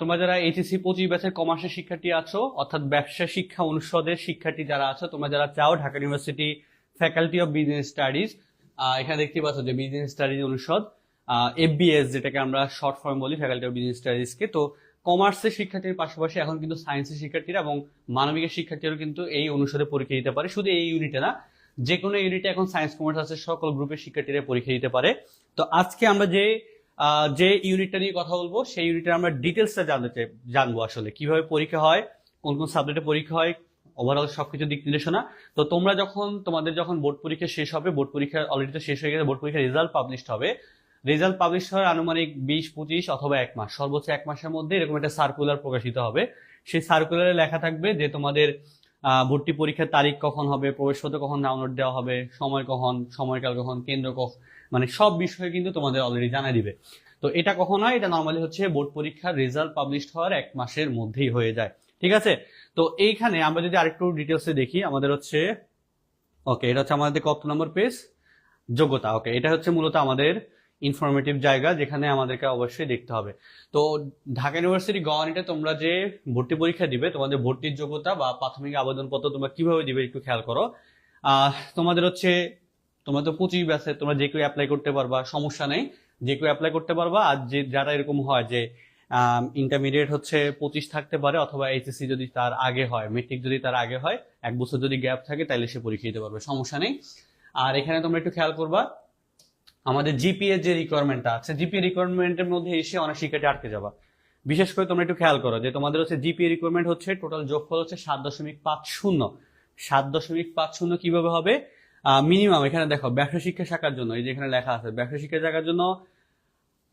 তোমরা যারা এইচএসসি পঁচিশ ব্যাচের কমার্সের শিক্ষার্থী আছো, অর্থাৎ ব্যবসা শিক্ষা অনুষদের শিক্ষার্থী যারা আছো, তোমরা যারা চাও Dhaka university faculty of business studies এখানে দেখতে পাচ্ছ যে বিজনেস স্টাডিজ অনুষদ এফবিএস যেটাকে আমরা শর্ট ফর্ম বলি ফ্যাকাল্টি অফ বিজনেস স্টাডিজকে তো কমার্সের শিক্ষার্থীর পাশাপাশি এখন কিন্তু সায়েন্সের শিক্ষার্থীরা এবং মানবিকের শিক্ষার্থীরাও কিন্তু এই অনুষদে পরীক্ষা দিতে পারে। শুধু এই ইউনিটে না যে কোনো ইউনিটে এখন সায়েন্স কমার্স আছে, সকল গ্রুপের শিক্ষার্থীরা পরীক্ষা দিতে পারে। তো আজকে আমরা যে যে ইউনিটটা নিয়ে কথা বলব, সেই ইউনিটে আমরা ডিটেলসটা জানতে চাই, জানব আসলে। কীভাবে পরীক্ষা হয়, কোন কোন সাবজেক্টে পরীক্ষা হয় ওভারঅল সবকিছু দিক নির্দেশনা। তো তোমরা যখন, তোমাদের যখন বোর্ড পরীক্ষা শেষ হবে বোর্ড পরীক্ষা অলরেডি তো শেষ হয়ে গেছে বোর্ড পরীক্ষার রেজাল্ট পাবলিশ হবে। রেজাল্ট পাবলিশ হওয়ার আনুমানিক বিশ, পঁচিশ অথবা এক মাস। সর্বোচ্চ এক মাসের মধ্যে এরকম একটা সার্কুলার প্রকাশিত হবে। সেই সার্কুলারে লেখা থাকবে যে তোমাদের ভর্তি পরীক্ষার তারিখ কখন হবে, প্রবেশপত্র কখন ডাউনলোড দেওয়া হবে, সময় কখন, সময়কাল কখন, কেন্দ্র মানে সব বিষয়ে কিন্তু তোমাদের অলরেডি জানা দিবে। তো এটা কখন হয়? এটা নর্মালি হচ্ছে বোর্ড পরীক্ষার রেজাল্ট পাবলিশ হওয়ার এক মাসের মধ্যেই হয়ে যায়। ঠিক আছে? তো এইখানে আমরা যদি আরেকটু ডিটেলসে দেখি, আমাদের হচ্ছে ওকে এটা হচ্ছে আমাদের কত নম্বর পেজ যোগ্যতা ওকে এটা হচ্ছে মূলত আমাদের ইনফরমেটিভ জায়গা যেখানে আমাদেরকে অবশ্যই দেখতে হবে। তো ঢাকা ইউনিভার্সিটি গভর্নমেন্টে তোমরা যে ভর্তি পরীক্ষা দিবে, তোমাদের ভর্তির যোগ্যতা বা প্রাথমিক আবেদনপত্র তোমরা কীভাবে দিবে একটু খেয়াল করো। তোমাদের হচ্ছে তোমরা তো পঁচিশ ব্যাচে তোমরা যে কেউ অ্যাপ্লাই করতে পারবা, সমস্যা নেই। যে কেউ অ্যাপ্লাই করতে পারবা, আর যে, যারা এরকম হয় যে ইন্টারমিডিয়েট হচ্ছে পঁচিশ থাকতে পারে, অথবা এইচএসসি যদি তার আগে হয় মেট্রিক যদি তার আগে হয়, এক বছর যদি গ্যাপ থাকে তাহলে সে পরীক্ষা দিতে পারবে, সমস্যা নেই। আর এখানে তোমরা একটু খেয়াল করবা, আমাদের জিপিএ যে রিকোয়ারমেন্টটা আছে জিপিএ রিকোয়ারমেন্টের মধ্যে এসে অনেক শিক্ষার্থী আটকে যাবা। বিশেষ করে তোমরা একটু খেয়াল করো যে, তোমাদের হচ্ছে জিপিএ রিকোয়ারমেন্ট হচ্ছে টোটাল যোগফল হচ্ছে সাত দশমিক পাঁচ শূন্য। সাত দশমিক পাঁচ শূন্য কীভাবে হবে? মিনিমাম এখানে দেখো, ব্যবসা শিক্ষা শাখার জন্য, এই যে এখানে লেখা আছে, ব্যবসা শিক্ষা শাখার জন্য,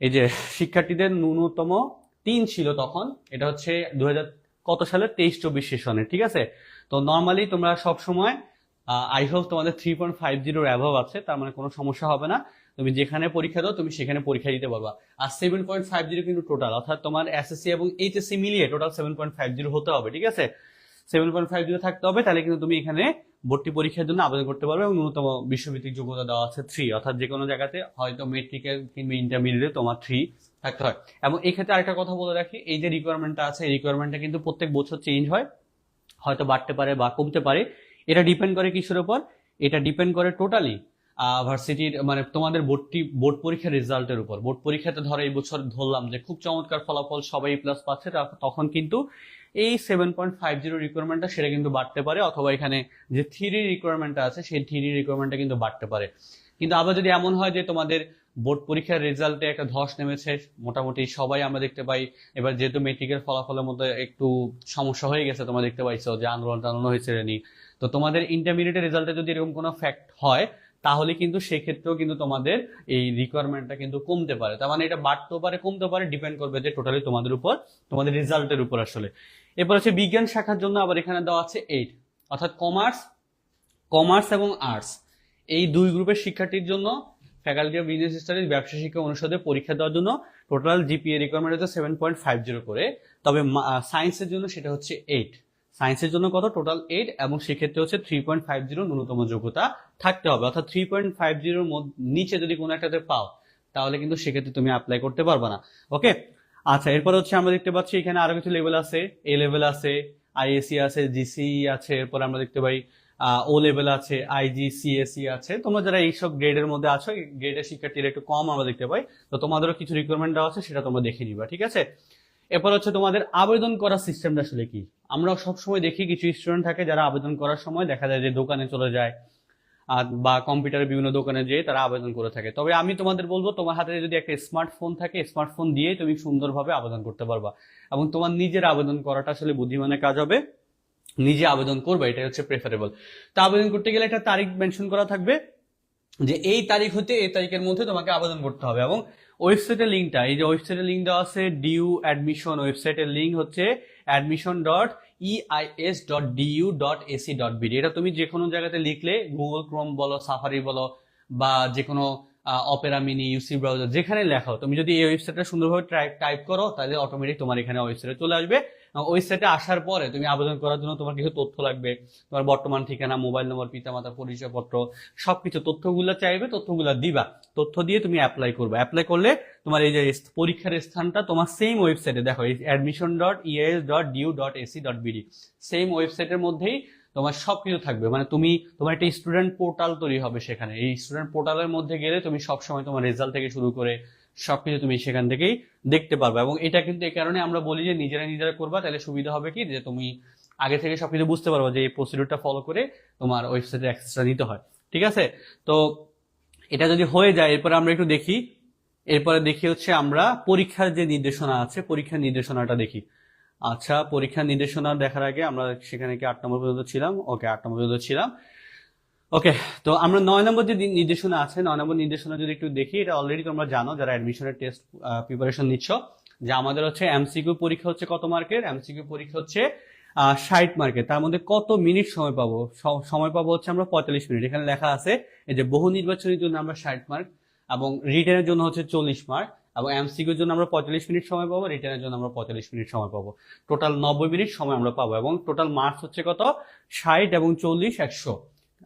এই যে শিক্ষার্থীদের ন্যূনতম তিন ছিল তখন, এটা হচ্ছে দু হাজার কত সালে? তেইশ চব্বিশ সেশনে, ঠিক আছে? তো নর্মালি তোমরা সব সময় আই হোপ তোমাদের থ্রি পয়েন্ট ফাইভ জিরোর অ্যাভাব আছে, তার মানে কোনো সমস্যা হবে না। তুমি যেখানে পরীক্ষা দাও, তুমি সেখানে পরীক্ষা দিতে পারবা। আর সেভেন পয়েন্ট ফাইভ জিরো কিন্তু টোটাল অর্থাৎ তোমার এসএসসি এবং এইচএসসি মিলিয়ে total seven point five zero হতে হবে, ঠিক আছে? সেভেন পয়েন্ট ফাইভ জিরো থাকতে হবে, তাহলে কিন্তু তুমি এখানে ভর্তি পরীক্ষার জন্য আবেদন করতে পারবে এবং ন্যূনতম বিশ্বভিত্তিক যোগ্যতা দেওয়া আছে থ্রি অর্থাৎ যে কোনো জায়গাতে হয়তো মেট্রিকে কিংবা ইন্টারমিডিয়েটে তোমার থ্রি থাকতে হয়। এবং এই ক্ষেত্রে আরেকটা কথা বলে রাখি, এই যে রিকোয়ারমেন্টটা আছে, এই রিকোয়ারমেন্টটা কিন্তু প্রত্যেক বছর চেঞ্জ হয়, হয়তো বাড়তে পারে বা কমতে পারে। এটা ডিপেন্ড করে কিসের উপর? এটা ডিপেন্ড করে টোটালি ভার্সিটির মানে তোমাদের ভর্তি বোর্ড পরীক্ষার রেজাল্টের উপর। বোর্ড পরীক্ষাতে ধরো এই বছর ধরলাম যে খুব চমৎকার ফলাফল সবাই প্লাস পাচ্ছে তখন কিন্তু এই সেভেন পয়েন্ট ফাইভ জিরো রিকোয়ারমেন্টটা সেটা কিন্তু বাড়তে পারে, অথবা এখানে যে থ্রি রিকোয়ারমেন্টটা আছে, সেই থ্রি রিকোয়ারমেন্টটা কিন্তু বাড়তে পারে। কিন্তু আবার যদি এমন হয় যে তোমাদের বোর্ড পরীক্ষার রেজাল্টে একটা ধস নেমেছে, মোটামুটি সবাই আমরা দেখতে পাই, এবার যেহেতু মেট্রিকের ফলাফলের মধ্যে একটু সমস্যা হয়ে গেছে, তোমরা দেখতে পাইছো যে আন্দোলন টান্দোলন হয়েছে নি তো তোমাদের ইন্টারমিডিয়েটের রেজাল্টে যদি এরকম কোনো ফ্যাক্ট হয়, তাহলে কিন্তু সেক্ষেত্রেও কিন্তু তোমাদের এই রিকোয়ারমেন্টটা কিন্তু কমতে পারে। তার মানে এটা বাড়তেও পারে কমতে পারে ডিপেন্ড করবে যে টোটালি তোমাদের উপর, তোমাদের রেজাল্টের উপর আসলে। এরপর হচ্ছে বিজ্ঞান শাখার জন্য আবার এখানে দেওয়া আছে এইট অর্থাৎ কমার্স কমার্স এবং আর্টস এই দুই গ্রুপের শিক্ষার্থীর জন্য ফ্যাকাল্টি অফ বিজনেস স্টাডিজ ব্যবসা শিক্ষা অনুষদে পরীক্ষা দেওয়ার জন্য টোটাল জিপিএ রিকোয়ারমেন্ট হচ্ছে সেভেন পয়েন্ট ফাইভ জিরো করে। তবে সায়েন্সের জন্য সেটা হচ্ছে এইট সায়েন্সের জন্য কত? টোটাল এইট এবং সেক্ষেত্রে হচ্ছে থ্রি পয়েন্ট ফাইভ জিরো ন্যূনতম যোগ্যতা থাকতে হবে। অর্থাৎ থ্রি পয়েন্ট ফাইভ জিরোর নিচে যদি কোনো একটাতে পাও, তাহলে কিন্তু সেক্ষেত্রে তুমি অ্যাপ্লাই করতে পারবে না। ওকে আচ্ছা এরপর হচ্ছে আমরা দেখতে পাচ্ছি এখানে আরও কিছু লেভেল আছে। এ লেভেল আছে আইএসসি আছে জিসি আছে, এরপর আমরা দেখতে পাই ও লেভেল আছে আইজি সিএসসি আছে। তোমরা যারা এইসব গ্রেডের মধ্যে আছো গ্রেডের শিক্ষার্থীরা একটু কম আমরা দেখতে পাই। তো তোমাদেরও কিছু রিকোয়ারমেন্ট দেওয়া আছে, সেটা তোমরা দেখে নিবা, ঠিক আছে? এরপর হচ্ছে তোমাদের আবেদন করার সিস্টেমটা আসলে কি? আমরা সবসময় দেখি কিছু স্টুডেন্ট থাকে যারা আবেদন করার সময় দেখা যায় যে দোকানে চলে যায় বা কম্পিউটারের বিভিন্ন দোকানে যেয়ে তারা আবেদন করে থাকে। তবে আমি তোমাদের বলব, তোমার হাতে যদি একটা স্মার্টফোন থাকে, স্মার্টফোন দিয়ে তুমি সুন্দরভাবে আবেদন করতে পারবা। এবং তোমার নিজের আবেদন করাটা আসলে বুদ্ধিমানের কাজ হবে। নিজে আবেদন করবে, এটাই হচ্ছে প্রেফারেবল তা আবেদন করতে গেলে একটা তারিখ মেনশন করা থাকবে, যে এই তারিখ হতে এই তারিখের মধ্যে তোমাকে আবেদন করতে হবে। এবং ওয়েবসাইটের লিঙ্কটা এই যে ওয়েবসাইটের লিঙ্ক দেওয়া আছে ডিউ অ্যাডমিশন ওয়েবসাইটের লিঙ্ক হচ্ছে admission dot EIS dot DU dot AC dot BD এটা তুমি যে কোনো জায়গাতে লিখলে গুগল ক্রোম বলো সাফারি বলো, বা যে কোনো অপেরা মিনি ইউসি ব্রাউজার যেখানে লেখাও তুমি যদি এই ওয়েবসাইটটা সুন্দরভাবে টাইপ করো, তাহলে অটোমেটিক তোমার এখানে ওয়েবসাইটে চলে আসবে। ওয়েবসাইটে আসার পরে তুমি আবেদন করার জন্য তোমার কিছু তথ্য লাগবে। তোমার বর্তমান ঠিকানা মোবাইল নম্বর পিতামাতা, পরিচয়পত্র, সবকিছু তথ্যগুলো চাইবে, তথ্যগুলো দিবা। তথ্য দিয়ে তুমি অ্যাপ্লাই করবে। অ্যাপ্লাই করলে তোমার এই যে পরীক্ষার স্থানটা তোমার সেম ওয়েবসাইটে দেখো admission dot ES dot DU dot AC dot BD same ওয়েবসাইটের মধ্যেই তোমার সবকিছু থাকবে। মানে তুমি, তোমার একটা স্টুডেন্ট পোর্টাল তৈরি হবে সেখানে। এই স্টুডেন্ট পোর্টালের মধ্যে গেলে তুমি সবসময় তোমার রেজাল্ট থেকে শুরু করে সবকিছু তুমি সেখান থেকেই দেখতে পারবে। এবং এটা কিন্তু এই কারণে আমরা বলি যে নিজেরা নিজেরা করবা, তাহলে সুবিধা হবে কি? যে তুমি আগে থেকে সবকিছু বুঝতে পারবে যে এই প্রসিডিউরটা ফলো করে তোমার ওয়েবসাইটের অ্যাক্সেসটা নিতে হয়। ঠিক আছে? তো এটা যদি হয়ে যায়, এরপরে আমরা একটু দেখি। এরপরে দেখি হচ্ছে আমরা পরীক্ষার যে নির্দেশনা আছে, পরীক্ষার নির্দেশনাটা দেখি। আচ্ছা পরীক্ষার নির্দেশনা দেখার আগে আমরা সেখানে কি আট নম্বর পর্যন্ত ছিলাম? ওকে, আট নম্বর পর্যন্ত ছিলাম। ওকে তো আমরা নয় নম্বর যে নির্দেশনা আছে, নয় নম্বর নির্দেশনা যদি একটু দেখি, এটা অলরেডি তোমরা জানো যারা অ্যাডমিশনের টেস্ট প্রিপারেশন নিচ্ছ, যে আমাদের হচ্ছে এমসিকিউ পরীক্ষা হচ্ছে কত মার্কের এমসিকিউ পরীক্ষা হচ্ছে ষাট মার্কের তার মধ্যে কত মিনিট সময় পাবো? সময় পাবো হচ্ছে আমরা পঁয়তাল্লিশ মিনিট এখানে লেখা আছে, এই যে বহু নির্বাচনের জন্য আমরা ষাট মার্ক এবং রিটার্নের জন্য হচ্ছে চল্লিশ মার্ক এবং এমসিকিউর জন্য আমরা পঁয়তাল্লিশ মিনিট সময় পাবো রিটার্নের জন্য আমরা পঁয়তাল্লিশ মিনিট সময় পাবো। টোটাল নব্বই মিনিট সময় আমরা পাবো এবং টোটাল মার্কস হচ্ছে কত? ষাট এবং চল্লিশ একশো।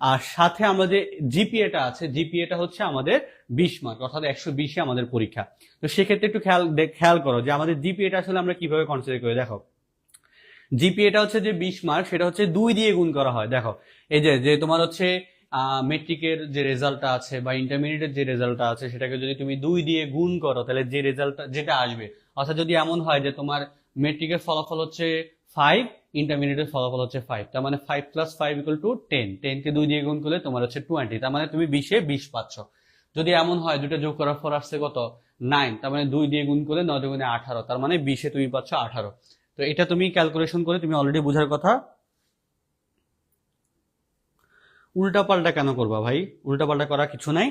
আর সাথে আমরা আমাদের জিপিএটা আছে জিপিএটা হচ্ছে আমাদের বিশ মার্ক অর্থাৎ একশো বিশে আমাদের পরীক্ষা। তো সেক্ষেত্রে একটু খেয়াল খেয়াল করো যে আমাদের জিপিএটা আসলে আমরা কীভাবে কনসিডার করে, দেখো। জিপিএটা হচ্ছে যে বিশ মার্ক সেটা হচ্ছে দুই দিয়ে গুণ করা হয়, দেখো। এই যে যে তোমার হচ্ছে মেট্রিকের যে রেজাল্টটা আছে বা ইন্টারমিডিয়েটের যে রেজাল্টটা আছে, সেটাকে যদি তুমি দুই দিয়ে গুণ করো, তাহলে যে রেজাল্টটা যেটা আসবে, অর্থাৎ যদি এমন হয় যে তোমার মেট্রিকের ফলাফল হচ্ছে ফাইভ ইন্টারমিডিয়েটের ফলাফল হচ্ছে ফাইভ তার মানে five plus five equal to ten টেনকে দুই দিয়ে গুণ করলে তোমার হচ্ছে টোয়েন্টি তার মানে তুমি বিশে বিশ পাচ্ছ। যদি এমন হয়, দুটো যোগ করার পর আসছে কত? নাইন তার মানে দুই দিয়ে গুণ করলে নয় দুগুণে আঠারো। তার মানে বিশে তুমি পাচ্ছ আঠারো। তো এটা তুমি ক্যালকুলেশন করে তুমি অলরেডি বোঝার কথা। উল্টাপাল্টা কেন করবা ভাই? উল্টাপাল্টা করা কিছু নাই।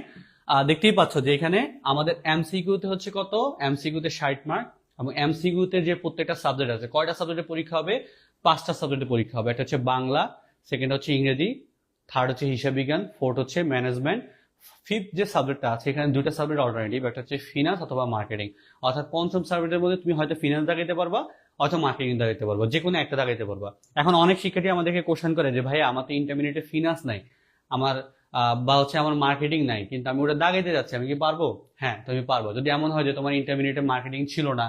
দেখতেই পাচ্ছ যে এখানে আমাদের এমসিকিউতে হচ্ছে কত? এমসিকিউতে ষাট মার্ক এবং এমসিকিউতে যে প্রত্যেকটা সাবজেক্ট আছে, কয়টা সাবজেক্টে পরীক্ষা হবে? পাঁচটা সাবজেক্টে পরীক্ষা হবে। একটা হচ্ছে বাংলা সেকেন্ড হচ্ছে ইংরেজি থার্ড হচ্ছে হিসাব বিজ্ঞান ফোর্থ হচ্ছে ম্যানেজমেন্ট ফিফথ যে সাবজেক্টটা আছে, এখানে দুটো সাবজেক্ট অল্টারনেটিভ একটা হচ্ছে ফিনান্স অথবা মার্কেটিং অর্থাৎ পঞ্চম সাবজেক্টের মধ্যে তুমি হয়তো ফিনান্স দাগাইতে পারবা অথবা মার্কেটিং দাগাইতে পারবা যে কোনো একটা দাগাইতে পারবা। এখন অনেক শিক্ষার্থী আমাদেরকে কোশ্চেন করে যে ভাই আমার তো ইন্টারমিডিয়েটে ফিনান্স নাই, আমার বা হচ্ছে আমার মার্কেটিং নাই, কিন্তু আমি ওটা দাগাইতে যাচ্ছি, আমি কি পারব? হ্যাঁ তুমি পারব। যদি এমন হয় যে তোমার ইন্টারমিডিয়েটে মার্কেটিং ছিল না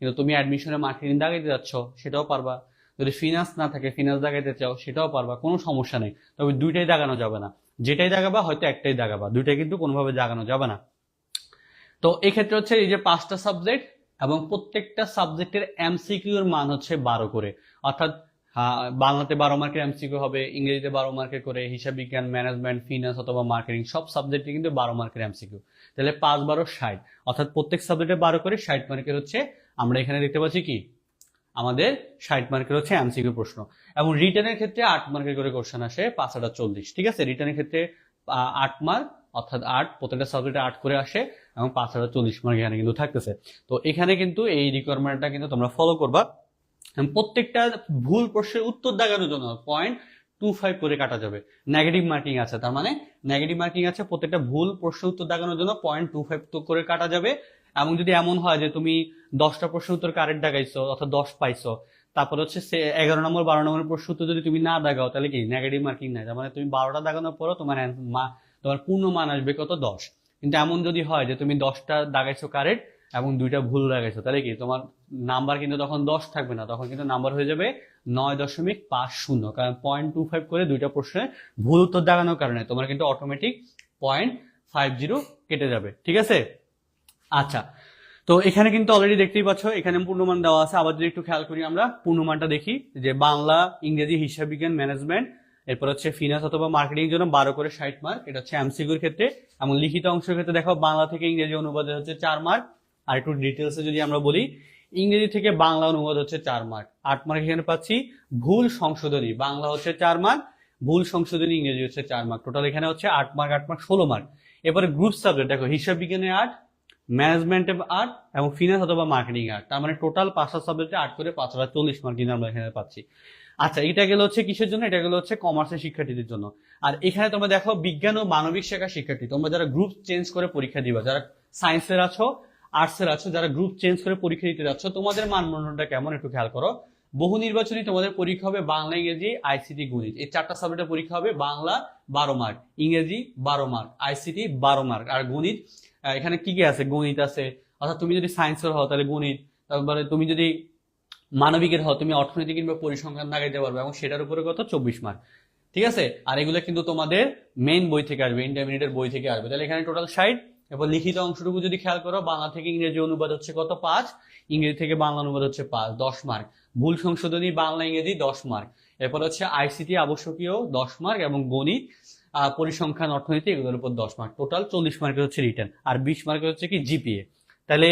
কিন্তু তুমি অ্যাডমিশনে মার্কেটিং দাগাইতে যাচ্ছ, সেটাও পারবা। যদি ফিনান্স না থাকে ফিনান্স দাগাইতে চাও, সেটাও পারবা, কোনো সমস্যা নেই। তবে দুইটাই দাগানো যাবে না। যেটাই দাগাবা, হয়তো একটাই দাগাবা। দুইটাই কিন্তু কোনোভাবে দাগানো যাবে না। তো এক্ষেত্রে হচ্ছে এই যে পাঁচটা সাবজেক্ট এবং প্রত্যেকটা সাবজেক্টের এমসিকিউ এর মান হচ্ছে বারো করে। অর্থাৎ বাংলাতে বারো মার্কের এমসিকিউ হবে, ইংরেজিতে বারো মার্কের করে, হিসাব বিজ্ঞান ম্যানেজমেন্ট ফিনান্স অথবা মার্কেটিং সব সাবজেক্টে কিন্তু বারো মার্কের এমসিকিউ তাহলে পাঁচ বারো ষাট। অর্থাৎ প্রত্যেক সাবজেক্টে বারো করে ষাট মার্কের হচ্ছে আমরা এখানে দেখতে পাচ্ছি কি? আমাদের ষাট মার্কের হচ্ছে এমসিকিউ প্রশ্ন। এবং রিটার্নের ক্ষেত্রে আট মার্কের করে কোশ্চেন আসে পাঁচ হাজার চল্লিশ। ঠিক আছে? রিটার্নের ক্ষেত্রে আট মার্ক, অর্থাৎ আট, প্রত্যেকটা সাবজেক্টে আট করে আসে এবং পাঁচ হাজার চল্লিশ মার্ক এখানে কিন্তু থাকতেছে। তো এখানে কিন্তু এই রিকোয়ারমেন্টটা কিন্তু তোমরা ফলো করবা। প্রত্যেকটা ভুল প্রশ্নের উত্তর দাগানোর জন্য পয়েন্ট টু ফাইভ করে কাটা যাবে। নেগেটিভ মার্কিং আছে, তার মানে নেগেটিভ মার্কিং আছে, প্রত্যেকটা ভুল প্রশ্ন উত্তর দাগানোর জন্য পয়েন্ট টু ফাইভ করে কাটা যাবে। এবং যদি এমন হয় যে তুমি দশটা প্রশ্ন উত্তর কারেক্ট দাগাইছো অর্থাৎ দশ পাইছো, তারপর হচ্ছে এগারো নম্বর, বারো নম্বর প্রশ্ন উত্তর যদি তুমি না দাগাও তাহলে কি? নেগেটিভ মার্কিং নাই। মানে তুমি বারোটা দেখানোর পরও তোমার তোমার পূর্ণ মান আসবে কত? দশ। কিন্তু এমন যদি হয় যে তুমি দশটা দাগাইছো কারেক্ট এবং দুইটা ভুল দাগাইছো তাহলে কি? তোমার নাম্বার কিন্তু তখন দশ থাকবে না। তখন কিন্তু নাম্বার হয়ে যাবে নয় দশমিক পাঁচ শূন্য। কারণ পয়েন্ট টু ফাইভ করে দুইটা প্রশ্নে ভুল উত্তর দাগানোর কারণে তোমার কিন্তু অটোমেটিক পয়েন্ট ফাইভ জিরো কেটে যাবে। ঠিক আছে? আচ্ছা। তো এখানে কিন্তু অলরেডি দেখতেই পাচ্ছ, এখানে পূর্ণমান দেওয়া আছে। আবার যদি একটু খেয়াল করি আমরা, পূর্ণমানটা দেখি, যে বাংলা, ইংরেজি, হিসাব বিজ্ঞান ম্যানেজমেন্ট এরপর হচ্ছে ফিনান্স অথবা মার্কেটিং জন্য বারো করে ষাট মার্ক এটা হচ্ছে এমসিকিউর ক্ষেত্রে। এবং লিখিত অংশের ক্ষেত্রে দেখো, বাংলা থেকে ইংরেজি অনুবাদে হচ্ছে চার মার্ক আর একটু ডিটেলসে যদি আমরা বলি, ইংরেজি থেকে বাংলা অনুবাদ হচ্ছে চার মার্ক আট মার্ক এখানে পাচ্ছি, ভুল সংশোধনী। বাংলা হচ্ছে চার মার্ক ভুল সংশোধনী, ইংরেজি হচ্ছে চার মার্ক টোটাল এখানে হচ্ছে আট মার্ক আট মার্ক ষোলো মার্ক এবারে গ্রুপ সাবজেক্ট দেখো, হিসাব বিজ্ঞানে আট ম্যানেজমেন্ট আর্ট এবং ফিনান্স অথবা মার্কেটিং আর্ট তার মানে টোটাল পাঁচটা সাবজেক্টে আট করে পাঁচ হাজার চল্লিশ মার্ক কিন্তু আমরা এখানে পাচ্ছি। আচ্ছা এটা গেল হচ্ছে কিসের জন্য? এটা গেল হচ্ছে কমার্সের শিক্ষার্থীদের জন্য। আর এখানে তোমরা দেখো বিজ্ঞান ও মানবিক শাখার শিক্ষার্থী। তোমরা যারা গ্রুপ চেঞ্জ করে পরীক্ষা দিবা, যারা সায়েন্সের আছো আর্টসের আছো, যারা গ্রুপ চেঞ্জ করে পরীক্ষা দিতে যাচ্ছ, তোমাদের মানদণ্ডটা কেমন একটু খেয়াল করো। বহু নির্বাচনী তোমাদের পরীক্ষা হবে বাংলা, ইংরেজি আইসিটি গণিত। এই চারটা সাবজেক্টের পরীক্ষা হবে বাংলা বারো মার্ক ইংরেজি বারো মার্ক আইসিটি বারো মার্ক আর গণিত এখানে কি কি আছে? গণিত আছে। অর্থাৎ তুমি যদি সায়েন্সের হও, তাহলে গণিত, তারপরে তুমি যদি মানবিকের হও, তুমি অর্থনীতি কিংবা পরিসংখ্যান লাগাইতে পারবে এবং সেটার উপরে কত? চব্বিশ মার্ক ঠিক আছে? আর এগুলো কিন্তু তোমাদের মেইন বই থেকে আসবে ইন্টারমিডিয়েটের বই থেকে আসবে। তাহলে এখানে টোটাল ষাট। এরপর লিখিত অংশটুকু যদি খেয়াল করো, বাংলা থেকে ইংরেজি অনুবাদ হচ্ছে কত? পাঁচ। ইংরেজি থেকে বাংলা অনুবাদ হচ্ছে পাঁচ, দশ মার্ক ভুল সংশোধনী বাংলা ইংরেজি দশ মার্ক এরপর হচ্ছে আইসিটি আবশ্যকীয় দশ মার্ক এবং গণিত পরিসংখ্যান অর্থনীতি এগুলোর উপর দশ মার্ক টোটাল চল্লিশ মার্কের হচ্ছে রিটার্ন আর বিশ মার্কের হচ্ছে কি জিপিএ তাহলে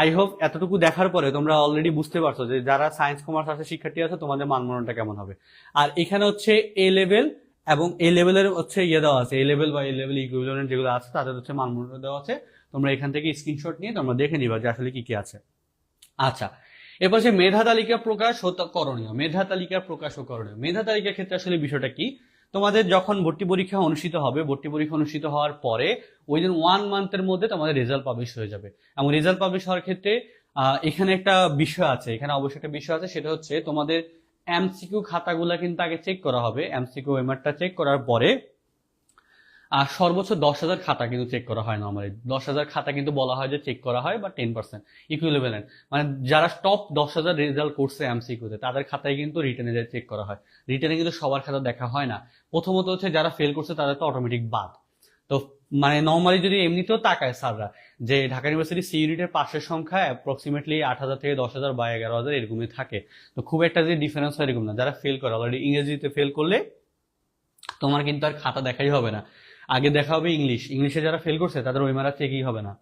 আই হোপ এতটুকু দেখার পরে তোমরা অলরেডি বুঝতে পারছ যে যারা সায়েন্স কমার্স আছে, শিক্ষার্থী আছে, তোমাদের মানমননটা কেমন হবে। আর এখানে হচ্ছে এ লেভেল এবং এ লেভেলের হচ্ছে ইয়ে দেওয়া আছে এ লেভেল বা এ লেভেল ইকুইভ্যালেন্ট যেগুলো আছে, তাদের হচ্ছে মানমন্ত্র দেওয়া আছে। তোমরা এখান থেকে স্ক্রিনশট নিয়ে তোমরা দেখে নিবা যে আসলে কি কি আছে। আচ্ছা এরপর মেধা তালিকা প্রকাশ করণীয়। মেধা তালিকা প্রকাশ করণীয়। মেধা তালিকার ক্ষেত্রে আসলে বিষয়টা কি? তোমাদের যখন ভর্তি পরীক্ষা অনুষ্ঠিত হবে, ভর্তি পরীক্ষা অনুষ্ঠিত হওয়ার পরে উইদিন ওয়ান মান্থের মধ্যে তোমাদের রেজাল্ট পাবলিশ হয়ে যাবে। এবং রেজাল্ট পাবলিশ হওয়ার ক্ষেত্রে এখানে একটা বিষয় আছে, এখানে অবশ্যই একটা বিষয় আছে, সেটা হচ্ছে তোমাদের এমসিকিউ খাতাগুলা কিন্তু আগে চেক করা হবে। এমসিকিউ এমআরটা চেক করার পরে আর সর্বোচ্চ দশ হাজার খাতা কিন্তু চেক করা হয় নর্মালি দশ হাজার খাতা কিন্তু বলা হয় যে চেক করা হয় বা টেন পার্সেন্ট ইকুইলেভেলেন্ট মানে যারা টপ দশ হাজার রেজাল্ট করছে এমসিকিউতে তাদের খাতায় কিন্তু রিটার্নে চেক করা হয়। রিটার্নে কিন্তু সবার খাতা দেখা হয় না। প্রথমত হচ্ছে যারা ফেল করছে, তাদের তো অটোমেটিক বাদ। তো মানে নর্মালি যদি এমনিতেও তাকায় স্যাররা যে ঢাকা ইউনিভার্সিটি সি ইউনিটের পাশের সংখ্যা অ্যাপ্রক্সিমেটলি আট হাজার থেকে দশ হাজার বা এগারো হাজার এরকমই থাকে। তো খুব একটা যে ডিফারেন্স হয় এরকম না। যারা ফেল করে অলরেডি ইংরেজিতে ফেল করলে তোমার কিন্তু আর খাতা দেখাই হবে না। আগে দেখা হবে ইংলিশ। ইংলিশে যারা ফেল করছে, তাদের ওয়েমারা চেকই হবে না।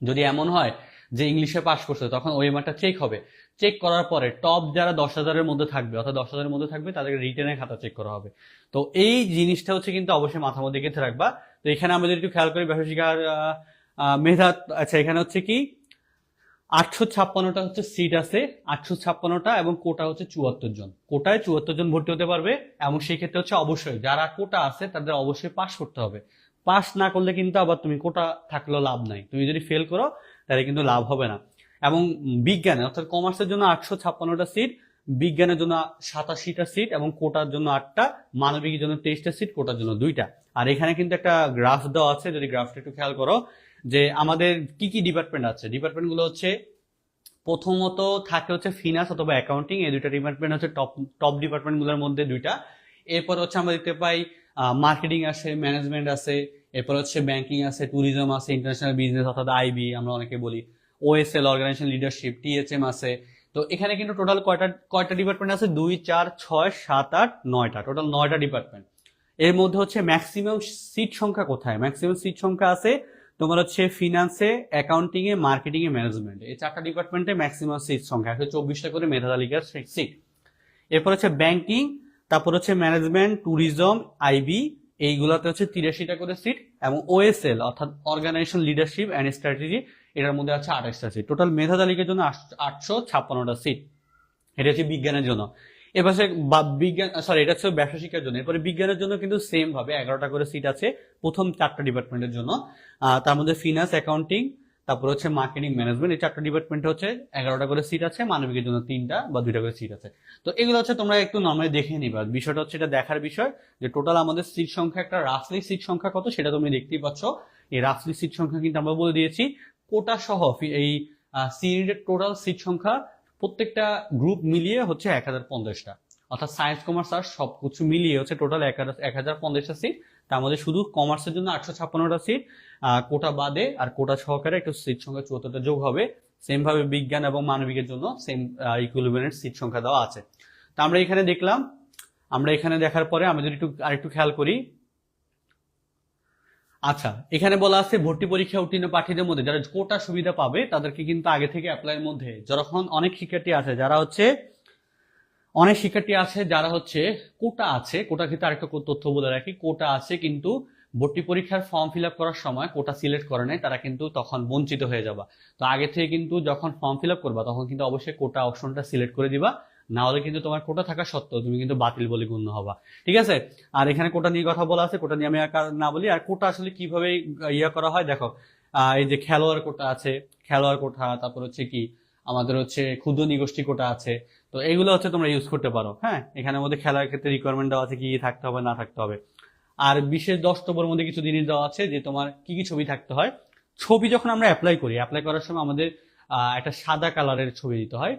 যদি এমন হয় যে ইংলিশে পাস করছে, তখন ওইমারটা চেক হবে। চেক করার পরে টপ যারা দশ হাজারের মধ্যে থাকবে, অর্থাৎ দশ হাজারের মধ্যে থাকবে, তাদেরকে রিটার্নের খাতা চেক করা হবে। তো এই জিনিসটা হচ্ছে কিন্তু অবশ্যই মাথা মধ্যে গেঁথে রাখবা। তো এখানে আমরা যদি একটু খেয়াল করি ব্যবসায়িকার মেধা আচ্ছা এখানে হচ্ছে কি আটশো ছাপ্পান্নটা হচ্ছে সিট আছে, আটশো ছাপ্পান্নটা এবং কোটা হচ্ছে চুয়াত্তর জন। কোটায় চুয়াত্তর জন ভর্তি হতে পারবে এবং সেই ক্ষেত্রে হচ্ছে অবশ্যই যারা কোটা আছে তাদের অবশ্যই পাস করতে হবে। পাস না করলে কিন্তু আবার তুমি কোটা থাকলেও লাভ নাই। তুমি যদি ফেল করো, তাহলে কিন্তু লাভ হবে না। এবং বিজ্ঞানে, অর্থাৎ কমার্সের জন্য আটশো ছাপ্পান্নটা সিট বিজ্ঞানের জন্য সাতাশিটা সিট এবং কোটার জন্য আটটা, মানবিকের জন্য তেইশটা সিট কোটার জন্য দুইটা। আর এখানে কিন্তু একটা গ্রাফ দেওয়া আছে, যদি গ্রাফটা একটু খেয়াল করো যে আমাদের কি কি ডিপার্টমেন্ট আছে? ডিপার্টমেন্টগুলো হচ্ছে প্রথমত থাকে হচ্ছে ফিনান্স অথবা অ্যাকাউন্টিং এই দুইটা ডিপার্টমেন্ট হচ্ছে টপ টপ ডিপার্টমেন্টগুলোর মধ্যে দুইটা। এরপর হচ্ছে আমরা দেখতে পাই মার্কেটিং আছে ম্যানেজমেন্ট আছে, এরপর হচ্ছে ব্যাংকিং আছে ট্যুরিজম আছে ইন্টারন্যাশনাল বিজনেস অর্থাৎ আইবি আমরা অনেকে বলি। ওএসএল অর্গানাইজেশন লিডারশিপ টিএচএম আছে। তো এখানে কিন্তু টোটাল কয়টা কয়টা ডিপার্টমেন্ট আছে? দুই, চার, ছয়, সাত, আট, নয়টা। টোটাল নয়টা ডিপার্টমেন্ট এর মধ্যে হচ্ছে ম্যাক্সিমাম সিট সংখ্যা কোথায়? ম্যাক্সিমাম সিট সংখ্যা আছে তোমার হচ্ছে ফিনান্সে অ্যাকাউন্টিং এ মার্কেটিং এ ম্যানেজমেন্ট এই চারটা ডিপার্টমেন্টে ম্যাক্সিমাম সিট সংখ্যা, একশো চব্বিশটা করে মেধা তালিকার সিট এরপর হচ্ছে ব্যাংকিং তারপর হচ্ছে ম্যানেজমেন্ট ট্যুরিজম আইবি এইগুলোতে হচ্ছে তিরাশিটা করে সিট এবং ওএসএল অর্থাৎ অর্গানাইজেশন লিডারশিপ অ্যান্ড স্ট্র্যাটেজি এটার মধ্যে আছে আঠাশটা সিট টোটাল মেধা তালিকার জন্য আটশো ছাপ্পান্নটা সিট এটা হচ্ছে বিজ্ঞানের জন্য। বা- বিজ্ঞান সরি এটা হচ্ছে ব্যবসা শিক্ষার জন্য। এরপরে বিজ্ঞানের জন্য কিন্তু সেম ভাবে, এগারোটা করে সিট আছে প্রথম চারটা ডিপার্টমেন্টের জন্য। তার মধ্যে ফিনান্স অ্যাকাউন্টিং তারপর হচ্ছে মার্কেটিং ম্যানেজমেন্ট এই চারটা ডিপার্টমেন্টে হচ্ছে এগারোটা করে সিট আছে, মানবিকের জন্য তিনটা বা দুইটা করে সিট আছে। তো এগুলো হচ্ছে তোমরা একটু নর্মালি দেখে নিবা। বিষয়টা হচ্ছে এটা দেখার বিষয় যে টোটাল আমাদের সিট সংখ্যা, একটা রাফলি সিট সংখ্যা কত সেটা তুমি দেখতেই পাচ্ছ। এই রাফলি সিট সংখ্যা কিন্তু আমরা বলে দিয়েছি। কোটা সহ, এই সিরিজের টোটাল সিট সংখ্যা প্রত্যেকটা গ্রুপ মিলিয়ে হচ্ছে এক হাজার পঞ্চাশটা। অর্থাৎ সায়েন্স কমার্স আর সবকিছু মিলিয়ে হচ্ছে টোটাল এক হাজার পঞ্চাশটা সিট তার মধ্যে শুধু কমার্সের জন্য আটশো ছাপ্পান্নটা সিট কোটা বাদে আর কোটা সহকারে একটু সিট সংখ্যা চুয়াত্তরটা যোগ হবে। সেম ভাবে বিজ্ঞান এবং মানবিকের জন্য সেম ইকুইলিভেন্ট সিট সংখ্যা দেওয়া আছে। তা আমরা এখানে দেখলাম। আমরা এখানে দেখার পরে আমি যদি একটু আরেকটু খেয়াল করি আচ্ছা এখানে বলা আছে ভর্তি পরীক্ষা উত্তীর্ণ প্রার্থীদের মধ্যে যারা কোটা সুবিধা পাবে তাদেরকে কিন্তু আগে থেকে অ্যাপ্লাইয়ের মধ্যে। যখন অনেক শিক্ষার্থী আছে, যারা হচ্ছে, অনেক শিক্ষার্থী আছে যারা হচ্ছে কোটা আছে, কোটা ক্ষেত্রে আরেকটা তথ্য বলে রাখি, কোটা আছে কিন্তু ভর্তি পরীক্ষার ফর্ম ফিল করার সময় কোটা সিলেক্ট করে নেয় তারা কিন্তু তখন বঞ্চিত হয়ে যাবা। তো আগে থেকে কিন্তু যখন ফর্ম ফিল করবা, তখন কিন্তু অবশ্যই কোটা অপশনটা সিলেক্ট করে দিবা। না হলে কিন্তু তোমার কোটা থাকা সত্ত্বেও তুমি কিন্তু বাতিল বলে গণ্য হবা। ঠিক আছে? আর এখানে কোটা নিয়ে কথা বলা আছে, কোটা নিয়ে আমি না বলি। আর কোটা আসলে কীভাবে ইয়ে করা হয়? দেখো এই যে খেলোয়াড় কোটা আছে, খেলোয়াড় কোটা তারপর হচ্ছে কি, আমাদের হচ্ছে ক্ষুদ্র নিগোষ্ঠী কোটা আছে। তো এইগুলো হচ্ছে তোমরা ইউজ করতে পারো হ্যাঁ? এখানের মধ্যে খেলার ক্ষেত্রে রিকোয়ারমেন্ট দেওয়া আছে কি থাকতে হবে, না থাকতে হবে। আর বিশেষ দশটবের মধ্যে কিছু জিনিস দেওয়া আছে যে তোমার কি কি ছবি থাকতে হয়। ছবি যখন আমরা অ্যাপ্লাই করি অ্যাপ্লাই করার সময় আমাদের একটা সাদা কালারের ছবি দিতে হয়।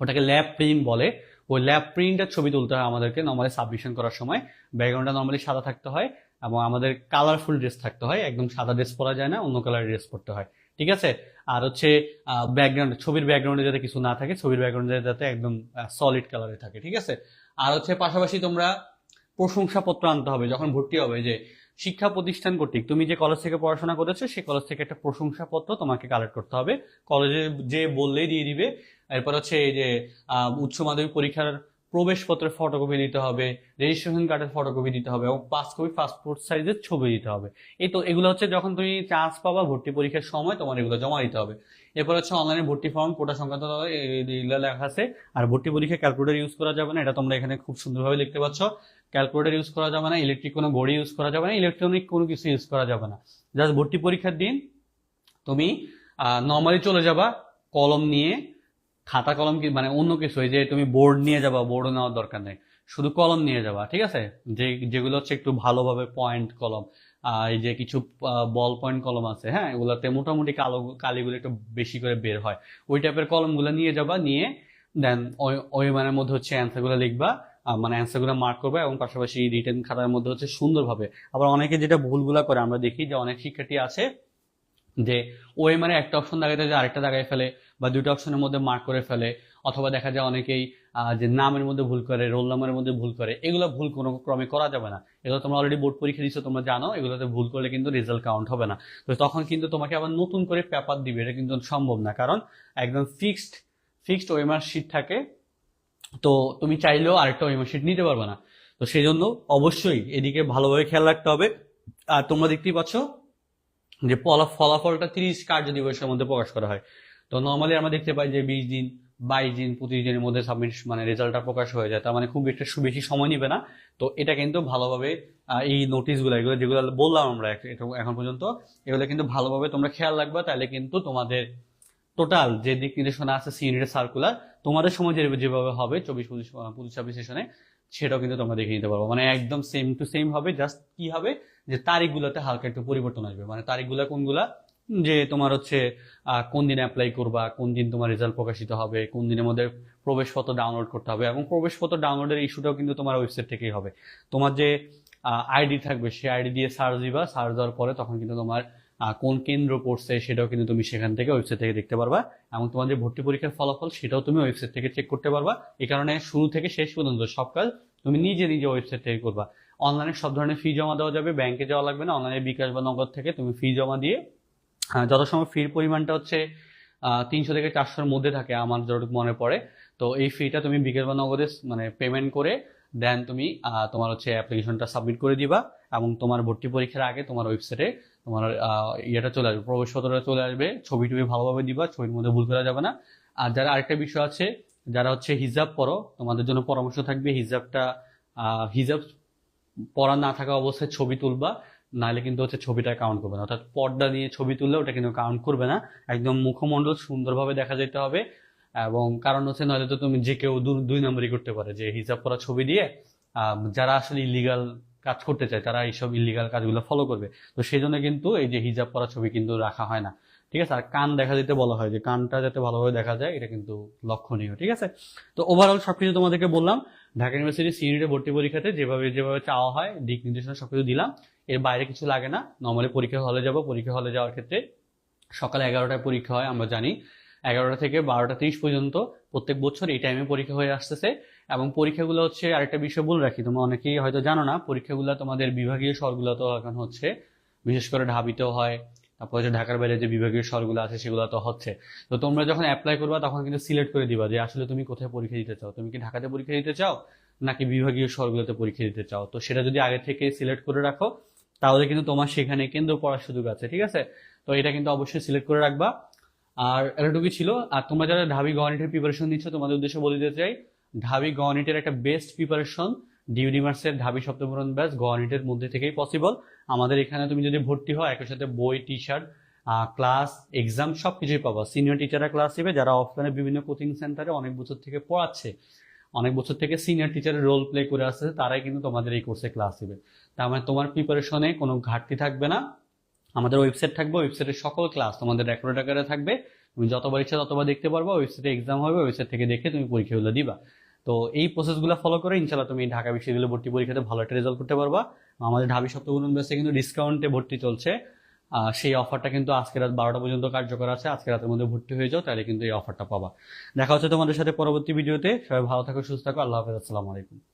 ওটাকে ল্যাব প্রিন্ট বলে। ওই ল্যাব প্রিন্টের ছবি তুলতে হয় আমাদেরকে নর্মালি সাবমিশন করার সময়। ব্যাকগ্রাউন্ডটা নর্মালি সাদা থাকতে হয় এবং আমাদের কালারফুল ড্রেস থাকতে হয়। একদম সাদা ড্রেস পরা যায় না, অন্য কালারের ড্রেস পরতে হয়। ঠিক আছে? আর হচ্ছে ব্যাকগ্রাউন্ড ছবির ব্যাকগ্রাউন্ডে যাতে কিছু না থাকে, ছবির ব্যাকগ্রাউন্ডে যাতে একদম সলিড কালারে থাকে। ঠিক আছে? আর হচ্ছে পাশাপাশি তোমরা প্রশংসাপত্র আনতে হবে, যখন ভর্তি হবে যে শিক্ষা প্রতিষ্ঠান কর্তৃক তুমি যে কলেজ থেকে পড়াশোনা করেছ সেই কলেজ থেকে একটা প্রশংসাপত্র তোমাকে কালেক্ট করতে হবে। কলেজে যে বললেই দিয়ে দিবে এরপর হচ্ছে এই যে উচ্চ মাধ্যমিক পরীক্ষার প্রবেশপত্রের ফটোকপি দিতে হবে রেজিস্ট্রেশন কার্ডের ফটোকপি দিতে হবে এবং পাঁচ কপি পাসপোর্ট সাইজের ছবি দিতে হবে। এই তো, এগুলো হচ্ছে যখন তুমি চান্স পাবা ভর্তি পরীক্ষার সময় তোমার এগুলো জমা দিতে হবে। এরপর হচ্ছে অনলাইনে ভর্তি ফর্ম কোটা সংক্রান্ত লেখা আছে, আর ভর্তি পরীক্ষা ক্যালকুলেটার ইউজ করা যাবে না, এটা তোমরা এখানে খুব সুন্দরভাবে লিখতে পাচ্ছ ক্যালকুলেটার ইউজ করা যাবে না ইলেকট্রিক কোনো ঘড়ি ইউজ করা যাবে না ইলেকট্রনিক কোনো কিছু ইউজ করা যাবে না। জাস্ট ভর্তি পরীক্ষার দিন, তুমি নর্মালি চলে যাবা, কলম নিয়ে খাতা কলম কি মানে অন্য কিছু যে তুমি বোর্ড নিয়ে যাবা বোর্ড নেওয়ার দরকার নেই। শুধু কলম নিয়ে যাবা, ঠিক আছে? যে, যেগুলো হচ্ছে একটু ভালোভাবে পয়েন্ট কলম এই যে কিছু বল পয়েন্ট কলম আছে হ্যাঁ? এগুলোতে মোটামুটি কালো, কালিগুলো একটু বেশি করে বের হয়। ওই টাইপের কলমগুলো নিয়ে যাবা, নিয়ে দেন ওই ওই মানের মধ্যে হচ্ছে অ্যান্সারগুলো লিখবা মানে অ্যান্সারগুলো মার্ক করবে এবং পাশাপাশি রিটার্ন খাতার মধ্যে হচ্ছে সুন্দরভাবে। আবার অনেকে যেটা ভুলগুলা করে, আমরা দেখি যে অনেক শিক্ষার্থী আছে যে, ওই মানে একটা অপশন দাগাইতে যে আরেকটা দাগাই ফেলে বা দুইটা অপশনের মধ্যে মার্ক করে ফেলে, অথবা দেখা যায় অনেকেই যে নামের মধ্যে ভুল করে রোল নাম্বারের মধ্যে ভুল করে, এগুলো ভুল কোনো ক্রমে করা যাবে না। এগুলো তোমরা অলরেডি বোর্ড পরীক্ষা দিচ্ছ তোমরা জানো, এগুলোতে ভুল করলে কিন্তু রেজাল্ট কাউন্ট হবে না। তো তখন কিন্তু তোমাকে আবার নতুন করে পেপার দিবে, এটা কিন্তু সম্ভব না। কারণ একদম ফিক্সড ফিক্সড ওয়েমার শিট থাকে, তো তুমি চাইলেও আরেকটা ওয়েমার শিট নিতে পারবে না। তো সেই জন্য অবশ্যই এদিকে ভালোভাবে খেয়াল রাখতে হবে। আর তোমরা দেখতেই পাচ্ছ যে ফলাফলটা তিরিশ কার্য দিবসের মধ্যে প্রকাশ করা হয়। তো নর্মালি আমরা দেখতে পাই যে বিশ দিন, বাইশ দিন, পঁচিশ দিনের মধ্যে সাবমিট মানে রেজাল্টটা প্রকাশ হয়ে যায়। তার মানে খুব একটা বেশি সময় নিবে না। তো এটা কিন্তু ভালোভাবে এই নোটিশগুলো এগুলো যেগুলো বললাম আমরা এখন পর্যন্ত, এগুলো কিন্তু ভালোভাবে তোমরা খেয়াল রাখবা, তাহলে কিন্তু তোমাদের টোটাল যে দিক নির্দেশনা আছে সি ইউনিটের সার্কুলার তোমাদের সময় যেভাবে হবে চব্বিশ, পঁচিশ পঁচিশ, ছাব্বিশ সেশনে সেটাও কিন্তু তোমরা দেখে নিতে পারব। মানে একদম সেম টু সেম হবে জাস্ট কি হবে? যে তারিখগুলোতে হালকা একটু পরিবর্তন আসবে। মানে তারিখগুলো কোনগুলা? যে তোমার হচ্ছে কোন দিন অ্যাপ্লাই করবা, কোন দিন তোমার রেজাল্ট প্রকাশিত হবে, কোন দিনের মধ্যে প্রবেশপত্র ডাউনলোড করতে হবে এবং প্রবেশপত্র ডাউনলোডের ইস্যুটাও কিন্তু তোমার ওয়েবসাইট থেকেই হবে। তোমার যে আইডি থাকবে সেই আইডি দিয়ে সার্চ দিবা সার্চ দেওয়ার পরে তখন কিন্তু তোমার কোন কেন্দ্র পড়ছে সেটাও কিন্তু তুমি সেখান থেকে ওয়েবসাইট থেকে দেখতে পারবা এবং তোমার যে ভর্তি পরীক্ষার ফলাফল সেটাও তুমি ওয়েবসাইট থেকে চেক করতে পারবা। এই কারণে শুরু থেকে শেষ পর্যন্ত সব কাজ তুমি নিজে নিজে ওয়েবসাইট থেকে করবা। অনলাইনে সব ধরনের ফি জমা দেওয়া যাবে ব্যাংকে যাওয়া লাগবে না অনলাইনে বিকাশ বা নগদ থেকে তুমি ফি জমা দিয়ে আহ, যত সময় ফির পরিমাণটা হচ্ছে তিনশো থেকে চারশোর মধ্যে থাকে আমার যতটুকু মনে পড়ে। তো এই ফিটা তুমি বিকাশ বা নগদে মানে পেমেন্ট করে দেন তুমি তোমার হচ্ছে অ্যাপ্লিকেশনটা সাবমিট করে দিবা এবং তোমার ভর্তি পরীক্ষার আগে তোমার ওয়েবসাইটে তোমার ইয়েটা চলে আসবে প্রবেশপত্রটা চলে আসবে ছবি টবি ভালোভাবে দিবা ছবির মধ্যে ভুল করা যাবে না। আর যারা আরেকটা বিষয় আছে যারা হচ্ছে হিজাব পরো তোমাদের জন্য পরামর্শ থাকবে হিজাবটা হিজাব পড়া না থাকা অবস্থায় ছবি তুলবা। নাহলে কিন্তু হচ্ছে ছবিটা কাউন্ট করবে না। অর্থাৎ পর্দা নিয়ে ছবি তুললে ওটা কিন্তু কাউন্ট করবে না। একদম মুখমণ্ডল সুন্দরভাবে দেখা যেতে হবে। এবং কারণ হচ্ছে নইলে তো তুমি যে কেউ দুই নম্বরই করতে পারে, যে হিসাব করা ছবি দিয়ে যারা আসলে ইলিগাল কাজ করতে চায়, তারা এইসব ইলিগাল কাজগুলো ফলো করবে। তো সেই জন্য কিন্তু এই যে হিজাব করা ছবি কিন্তু রাখা হয় না। ঠিক আছে? আর কান দেখা দিতে বলা হয়, যে কানটা যাতে ভালোভাবে দেখা যায়, এটা কিন্তু লক্ষণীয়। ঠিক আছে? তো ওভারঅল সবকিছু তোমাদেরকে বললাম। ঢাকা ইউনিভার্সিটি সিনিয়র ভর্তি পরীক্ষাতে যেভাবে যেভাবে চাওয়া হয়, দিক নির্দেশনা সব কিছু দিলাম। এর বাইরে কিছু লাগে না। নর্মালি পরীক্ষা হলে যাব। পরীক্ষা হলে যাওয়ার ক্ষেত্রে সকাল এগারোটায় পরীক্ষা হয়, আমরা জানি। এগারোটা থেকে বারোটা তিরিশ পর্যন্ত প্রত্যেক বছর এই টাইমে পরীক্ষা হয়ে আসতেছে। এবং পরীক্ষাগুলো হচ্ছে আরেকটা বিষয় বলে রাখি, তোমরা অনেকেই হয়তো জানো না, পরীক্ষাগুলো তোমাদের বিভাগীয় স্বরগুলো তো এখন হচ্ছে। বিশেষ করে ঢাবিতেও হয়। তারপর হচ্ছে ঢাকার বাইরে যে বিভাগীয় স্বরগুলো আছে সেগুলো তো হচ্ছে। তো তোমরা যখন অ্যাপ্লাই করবা, তখন কিন্তু সিলেক্ট করে দিবা যে আসলে তুমি কোথায় পরীক্ষা দিতে চাও? তুমি কি ঢাকাতে পরীক্ষা দিতে চাও, নাকি বিভাগীয় স্বরগুলোতে পরীক্ষা দিতে চাও? তো সেটা যদি আগে থেকে সিলেক্ট করে রাখো, তাহলে কিন্তু তোমার সেখানে কেন্দ্র পড়ার সুযোগ আছে, ঠিক আছে? তো এটা কিন্তু অবশ্যই সিলেক্ট করে রাখবা। আর এতটুকুই ছিল। আর তোমরা যারা ঢাবি গণিতের প্রিপারেশন নিচ্ছ, তোমাদের উদ্দেশ্যে বলে দিতে চাই, ঢাবি গণিতের একটা বেস্ট প্রিপারেশন ডিউনিভার্সের ঢাবি সপ্তমরণ ব্যাচ গণিতের মধ্যে থেকেই পসিবল আমাদের এখানে তুমি যদি ভর্তি হও, একই সাথে বই টি শার্ট ক্লাস এক্সাম সব কিছুই পাবা। সিনিয়র টিচাররা ক্লাস নেবে, যারা অফলাইনে বিভিন্ন কোচিং সেন্টারে অনেক বছর থেকে পড়াচ্ছে। অনেক বছর থেকে সিনিয়র টিচারের রোল প্লে করে আসছে, তারাই কিন্তু তোমাদের এই কোর্সে ক্লাস নেবে। তার মানে তোমার প্রিপারেশনে কোনো ঘাটতি থাকবে না। আমাদের ওয়েবসাইট থাকবে ওয়েবসাইটের সকল ক্লাস তোমাদের রেকর্ড আকারে থাকবে। তুমি যতবার ইচ্ছা ততবার দেখতে পারবা ওয়েবসাইটে এক্সাম হবে ওয়েবসাইট থেকে দেখে তুমি পরীক্ষাগুলো দিবা। তো এই প্রসেসগুলো ফলো করে ইনশাল্লাহ তুমি ঢাকা বিশ্ববিদ্যালয়ে ভর্তি পরীক্ষাতে ভালো একটা রেজাল্ট করতে পারবা। আমাদের ঢাবি সপ্তগুণ বেসে কিন্তু ডিসকাউন্টে ভর্তি চলছে। সেই অফারটা কিন্তু আজকে রাত বারোটা পর্যন্ত কার্যকর আছে। আজকে রাতের মধ্যে ভর্তি হয়ে যাও, তাহলে কিন্তু এই অফারটা পাবা। দেখা হচ্ছে তোমাদের সাথে পরবর্তী ভিডিওতে। সবাই ভালো থাকো, সুস্থ থাকো। আল্লাহ হাফিজ। আসসালামু আলাইকুম।